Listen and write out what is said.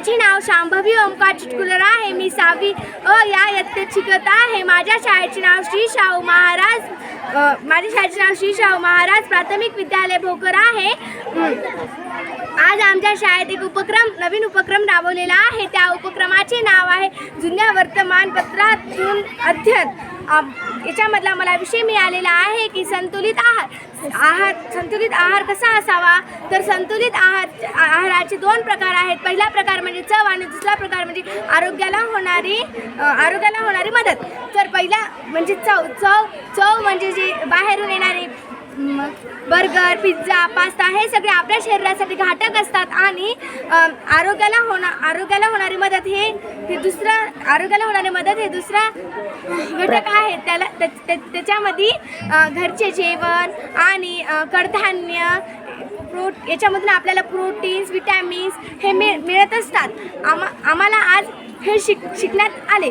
माझे नाव शांभवी ओंकार चिटकुलर आहे. मी सावी अ या इयत्तेत शिकत आहे. माझ्या शाळेचे नाव श्री शाहू महाराज माझ्या शाळेचे नाव श्री शाहू महाराज प्राथमिक विद्यालय भोकर आहे. आज आमच्या शाळेत एक उपक्रम नवीन उपक्रम राबवलेला आहे. त्या उपक्रमाचे नाव आहे जुन्या वर्तमानपत्रातून अध्ययन. याच्यामधला मला विषय मिळालेला आहे की संतुलित आहार आहार संतुलित आहार कसा असावा? तर संतुलित आहार आहाराचे दोन प्रकार आहेत. पहिला प्रकार म्हणजे चव आणि दुसरा प्रकार म्हणजे आरोग्याला होणारी आरोग्याला होणारी मदत. तर पहिला म्हणजे चव चव चव म्हणजे जे बाहेरून येणारे बर्गर पिझ्झा पास्ता हे सगळे आपल्या शरीरासाठी घातक असतात आणि आरोग्याला होणा आरोग्याला होणारी मदत हे हे दुसरं आरोग्याला होणारी मदत हे दुसरा घटक आहे. त्याला त्या- त्या- त्याच्यामध्ये घरचे जेवण आणि कडधान्य प्रोट याच्यामधून आपल्याला प्रोटीन्स विटॅमिन्स हे मिळ मिळत असतात. आमा आम्हाला आज हे शिक शिकण्यात आले.